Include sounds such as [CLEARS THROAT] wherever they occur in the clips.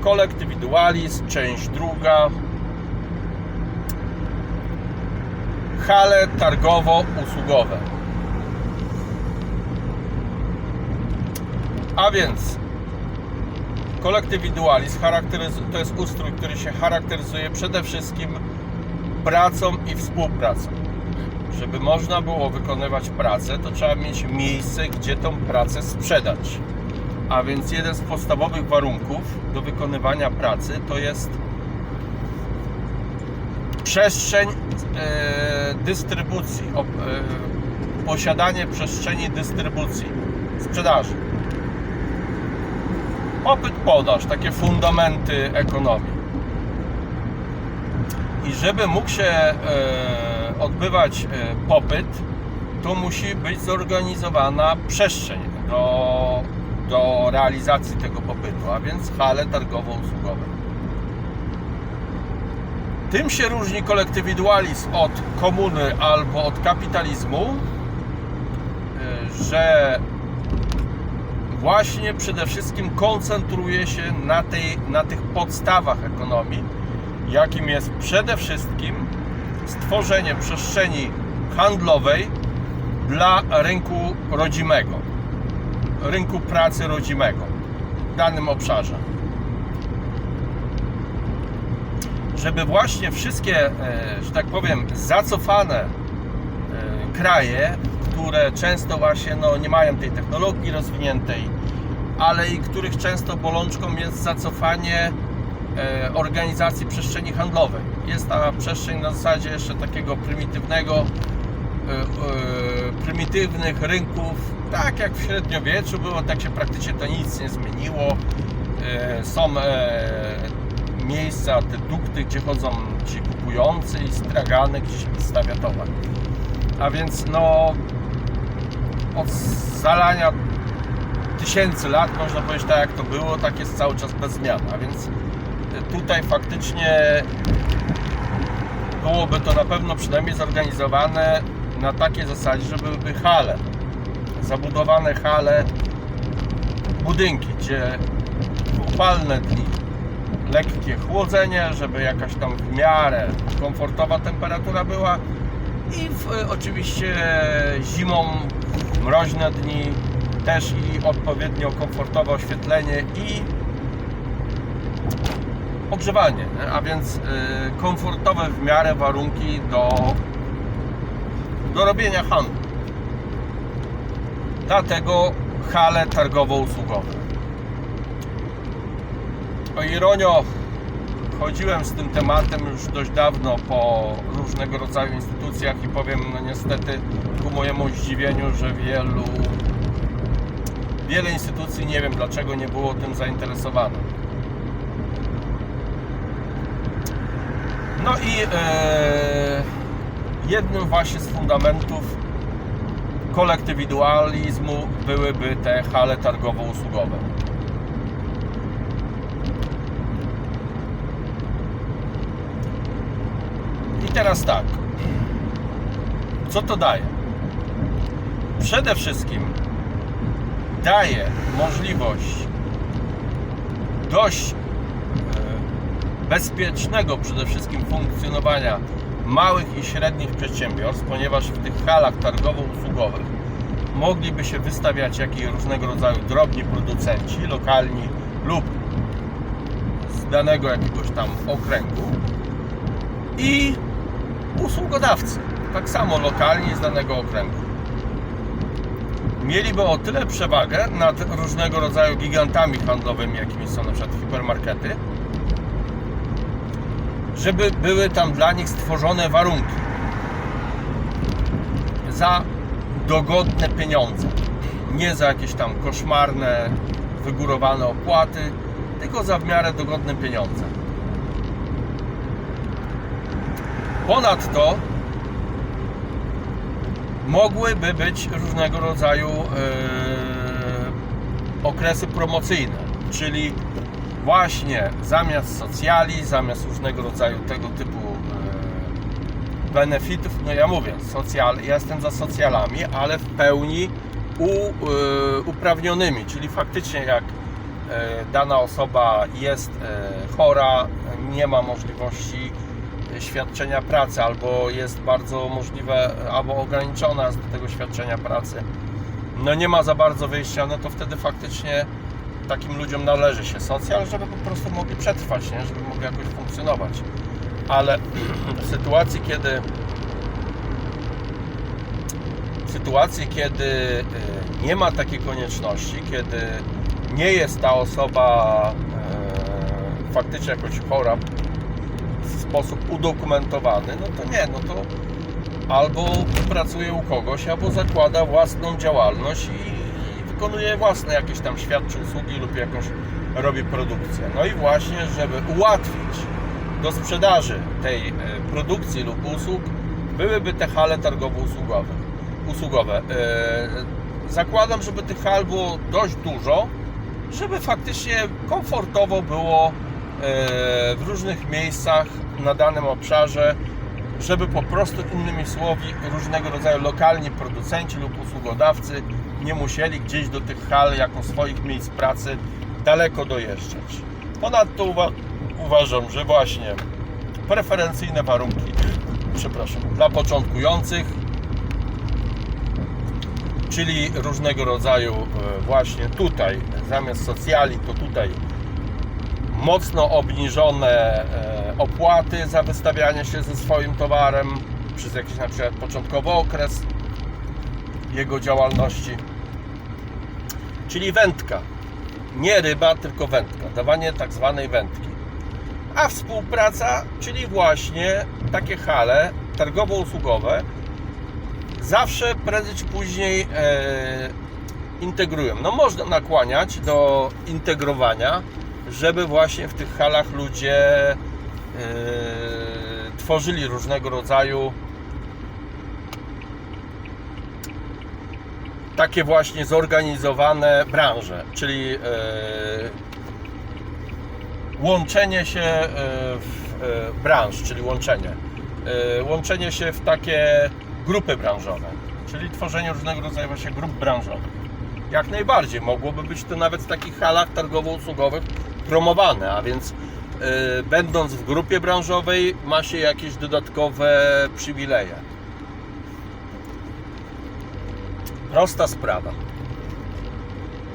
Kolektywidualizm, część druga. Hale targowo-usługowe. A więc kolektywidualizm to jest ustrój, który się charakteryzuje przede wszystkim pracą i współpracą. Żeby można było wykonywać pracę, to trzeba mieć miejsce, gdzie tą pracę sprzedać. A więc jeden z podstawowych warunków do wykonywania pracy to jest przestrzeń e, dystrybucji, e, posiadanie przestrzeni dystrybucji, sprzedaży. Popyt, podaż, takie fundamenty ekonomii. I żeby mógł się e, odbywać popyt, to musi być zorganizowana przestrzeń do, do realizacji tego popytu, a więc hale targowo-usługowe. Tym się różni kolektywidualizm od komuny albo od kapitalizmu, y, że właśnie przede wszystkim koncentruje się na, tej, na tych podstawach ekonomii, jakim jest przede wszystkim stworzenie przestrzeni handlowej dla rynku rodzimego, rynku pracy rodzimego w danym obszarze. żeby właśnie wszystkie, e, że tak powiem, zacofane e, kraje, które często właśnie no, nie mają tej technologii rozwiniętej, ale i których często bolączką jest zacofanie e, organizacji przestrzeni handlowej. Jest ta przestrzeń na zasadzie jeszcze takiego prymitywnego, prymitywnych rynków, tak jak w średniowieczu było, tak się praktycznie to nic nie zmieniło. E, Są e, miejsca, te dukty, gdzie chodzą ci kupujący i stragany, gdzie się wystawia towar. A więc no od zalania tysięcy lat, można powiedzieć tak jak to było, tak jest cały czas bez zmian. A więc tutaj faktycznie byłoby to na pewno przynajmniej zorganizowane na takiej zasadzie, że byłyby hale, zabudowane hale, budynki, gdzie w upalne dni lekkie chłodzenie, żeby jakaś tam w miarę komfortowa temperatura była i w, oczywiście zimą, mroźne dni też i odpowiednio komfortowe oświetlenie i ogrzewanie, nie? a więc y, komfortowe w miarę warunki do, do robienia handlu. Dlatego hale targowo-usługowe. O ironio, chodziłem z tym tematem już dość dawno po różnego rodzaju instytucjach i powiem, no niestety ku mojemu zdziwieniu, że wielu wiele instytucji nie wiem dlaczego nie było tym zainteresowane. No i e, jednym właśnie z fundamentów kolektywidualizmu byłyby te hale targowo-usługowe. I teraz tak. Co to daje? Przede wszystkim daje możliwość dość e, bezpiecznego przede wszystkim funkcjonowania małych i średnich przedsiębiorstw, ponieważ w tych halach targowo-usługowych mogliby się wystawiać jakieś różnego rodzaju drobni producenci, lokalni lub z danego jakiegoś tam okręgu i usługodawcy, tak samo lokalni z danego okręgu. Mieliby o tyle przewagę nad różnego rodzaju gigantami handlowymi, jakimi są na przykład hipermarkety, żeby były tam dla nich stworzone warunki za dogodne pieniądze. Nie za jakieś tam koszmarne, wygórowane opłaty, tylko za w miarę dogodne pieniądze. Ponadto mogłyby być różnego rodzaju e, okresy promocyjne, czyli właśnie zamiast socjali, zamiast różnego rodzaju tego typu e, benefitów, no ja mówię, socjal, ja jestem za socjalami, ale w pełni u, e, uprawnionymi, czyli faktycznie jak e, dana osoba jest chora, nie ma możliwości świadczenia pracy, albo jest bardzo możliwe, albo ograniczona jest do tego świadczenia pracy, no nie ma za bardzo wyjścia, no to wtedy faktycznie takim ludziom należy się socjal, żeby po prostu mogli przetrwać, nie? żeby mogli jakoś funkcjonować. Ale [CLEARS THROAT] w sytuacji, kiedy w sytuacji, kiedy y, nie ma takiej konieczności, kiedy nie jest ta osoba e, faktycznie jakoś chora w sposób udokumentowany, no to nie, no to albo pracuje u kogoś, albo zakłada własną działalność i, wykonuje własne jakieś tam świadczy usługi lub jakąś robi produkcję. No i właśnie, żeby ułatwić do sprzedaży tej e, produkcji lub usług, byłyby te hale targowo-usługowe. Usługowe. E, Zakładam, żeby tych hal było dość dużo, żeby faktycznie komfortowo było e, w różnych miejscach na danym obszarze, żeby po prostu innymi słowy różnego rodzaju lokalni producenci lub usługodawcy nie musieli gdzieś do tych hal jako swoich miejsc pracy daleko dojeżdżać. Ponadto uwa- uważam, że właśnie preferencyjne warunki, przepraszam, dla początkujących, czyli różnego rodzaju e, właśnie tutaj, zamiast socjali, to tutaj mocno obniżone e, opłaty za wystawianie się ze swoim towarem przez jakiś na przykład początkowy okres jego działalności. Czyli wędka. Nie ryba, tylko wędka. Dawanie tak zwanej wędki. A współpraca, czyli właśnie takie hale targowo-usługowe, zawsze prędzej czy później e, integrują. No można nakłaniać do integrowania, żeby właśnie w tych halach ludzie e, tworzyli różnego rodzaju takie właśnie zorganizowane branże, czyli e, łączenie się e, w e, branż, czyli łączenie. Łączenie się w takie grupy branżowe, czyli tworzenie różnego rodzaju właśnie grup branżowych. Jak najbardziej mogłoby być to nawet w takich halach targowo-usługowych promowane, a więc będąc w grupie branżowej ma się jakieś dodatkowe przywileje. Prosta sprawa.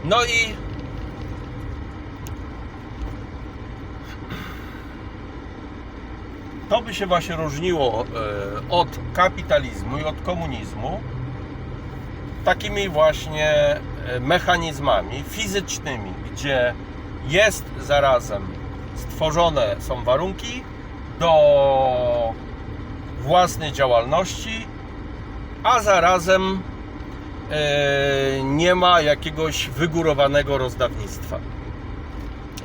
No i to by się właśnie różniło e, od kapitalizmu i od komunizmu takimi właśnie e, mechanizmami fizycznymi, gdzie jest zarazem stworzone są warunki do własnej działalności, a zarazem nie ma jakiegoś wygórowanego rozdawnictwa.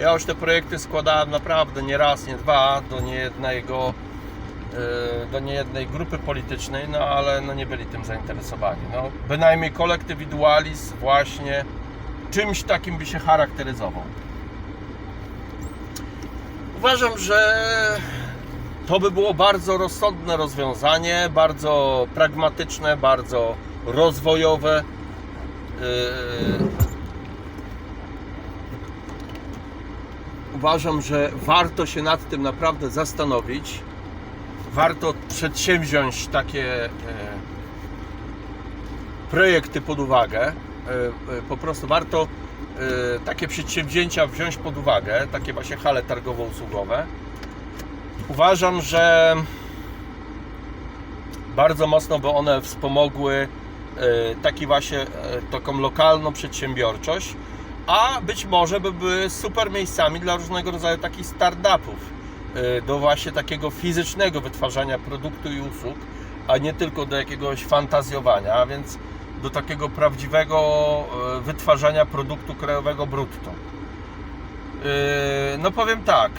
Ja już te projekty składałem naprawdę nie raz, nie dwa do niejednego e, do niejednej grupy politycznej, no ale no nie byli tym zainteresowani. No, bynajmniej kolektywidualizm właśnie czymś takim by się charakteryzował. Uważam, że to by było bardzo rozsądne rozwiązanie, bardzo pragmatyczne, bardzo rozwojowe. Yy, uważam, że warto się nad tym naprawdę zastanowić. Warto przedsięwziąć takie e, projekty pod uwagę. E, e, Po prostu warto e, takie przedsięwzięcia wziąć pod uwagę, takie właśnie hale targowo-usługowe. Uważam, że bardzo mocno by one wspomogły e, taki właśnie e, taką lokalną przedsiębiorczość, a być może by były super miejscami dla różnego rodzaju takich startupów e, do właśnie takiego fizycznego wytwarzania produktu i usług, a nie tylko do jakiegoś fantazjowania, a więc do takiego prawdziwego e, wytwarzania produktu krajowego brutto. E, No powiem tak,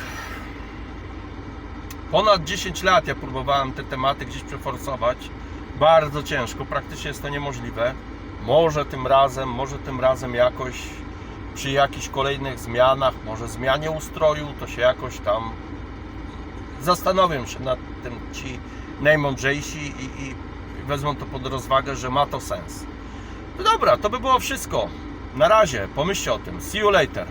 ponad 10 lat ja próbowałem te tematy gdzieś przeforsować. Bardzo ciężko, praktycznie jest to niemożliwe. Może tym razem, może tym razem jakoś przy jakichś kolejnych zmianach, może zmianie ustroju, to się jakoś tam zastanowią się nad tym ci najmądrzejsi i, i wezmą to pod rozwagę, że ma to sens. No dobra, to by było wszystko. Na razie, pomyślcie o tym. See you later.